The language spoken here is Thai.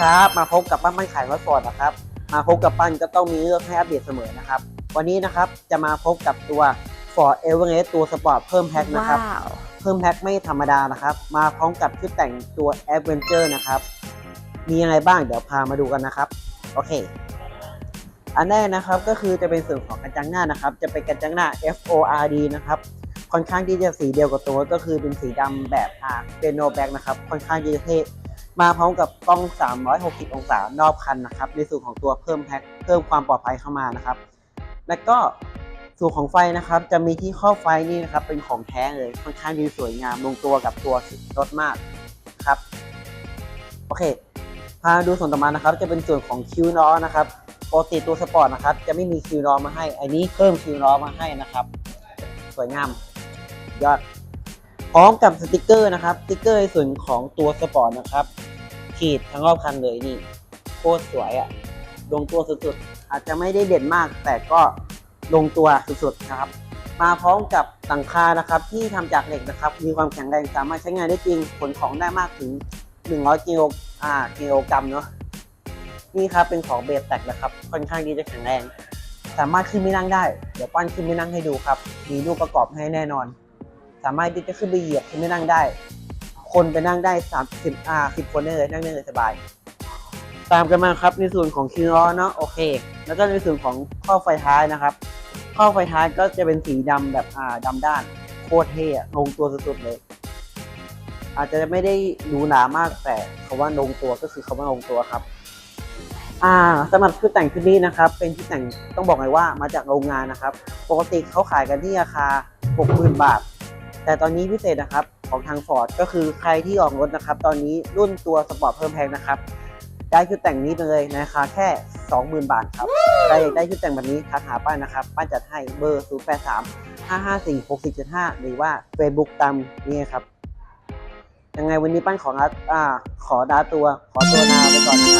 ครับ มาพบกับปั้นปั้นขายรถฟอร์ดนะครับ มาพบกับปั้นก็ต้องมีเรื่องให้อัปเดตเสมอนะครับ วันนี้นะครับจะมาพบกับตัว Ford Everest ตัวสปอร์ตเพิ่มแพ็คนะครับว้าวเพิ่มแพ็คไม่ธรรมดานะครับ มาพร้อมกับชุดแต่งตัว Adventure นะครับ มีอะไรบ้างเดี๋ยวพามาดูกันนะครับ โอเค อันแรกนะครับก็คือจะเป็นส่วนของกระจังหน้านะครับ จะเป็นกระจังหน้า FORD นะครับค่อนข้างที่จะสีเดียวกับตัวก็คือเป็นสีดำแบบอ่าเป็นโนแบ็กนะครับ ค่อนข้างที่จะเท่ มาพร้อมกับกล้อง 360 องศานอบคันนะครับ ในส่วนของตัวเพิ่มแพ็คเพิ่มความปลอดภัยเข้ามานะครับ แล้วก็ส่วนของไฟนะครับ จะมีที่ครอไฟนี่นะครับ เป็นของแท้เลยค่อนข้างดีสวยงามลงตัวกับตัวรถมากครับ โอเค พาดูส่วนต่อมานะครับ จะเป็นส่วนของคิวล้อนะครับปกติตัวสปอร์ตนะครับ จะไม่มีคิวล้อมาให้ อันนี้เพิ่มคิวล้อมาให้นะครับ สวยงาม ยอด พร้อมกับสติกเกอร์นะครับสติกเกอร์ในส่วนของตัวสปอร์ตนะครับ ขีดทั้งรอบคันเลยนี่โคตรสวยอะ่ะลงตัวสุดๆ อาจจะไม่ได้เด่นมาก แต่ก็ลงตัวสุดๆนะครับ มาพร้อมกับหลังคานะครับที่ทำจากเหล็กนะครับ มีความแข็งแรงสามารถใช้งานได้จริงขนของได้มากถึง 100กิโลอ่ากิโลกรัมเนาะนี่ครับเป็นของเบสแตกนะครับ ค่อนข้างที่จะแข็งแรง สามารถขึ้นไม่นั่งได้ เดี๋ยวปั้นขึ้นไม่นั่งให้ดูครับ มีรูปประกอบให้แน่นอน สามารถที่จะขึ้นไปเหยียบขึ้นไม่นั่งได้ คนไปนั่งได้สามสิบอ่าสิบคนได้เลยนั่งได้เลยสบาย ตามกันมาครับในส่วนของคิวล้อเนาะโอเค แล้วก็ในส่วนของข้อไฟท้ายนะครับ ข้อไฟท้ายก็จะเป็นสีดำแบบอ่าดำด้านโคตรเท่ลงตัวสุดๆเลย อาจจะไม่ได้หรูหนามากแต่คาว่าลงตัวก็คือคาว่าลงตัวครับอ่าสำหรับชุดแต่งชุดนี้นะครับ เป็นชุดแต่งต้องบอกเลยว่ามาจากโรงงานนะครับ ปกติเขาขายกันที่ราคา 60,000 บาท แต่ตอนนี้พิเศษนะครับของทาง Ford ก็คือใครที่ออกรถนะครับ ตอนนี้รุ่นตัวสปอร์ตเพิ่มแพงนะครับ ได้ชุดแต่งนี้ไปเลยในราคาแค่ 20,000 บาทครับใครอยากได้ชุดแต่งแบบนี้ทักหาป้านนะครับ ป้านจัดให้เบอร์ 083 554 6475 หรือว่า Facebook ตามนี้ครับ ยังไงวันนี้ป้านขอลาอ่าขอดาตัวขอตัวลาไปก่อนนะครับสวัสดีครับ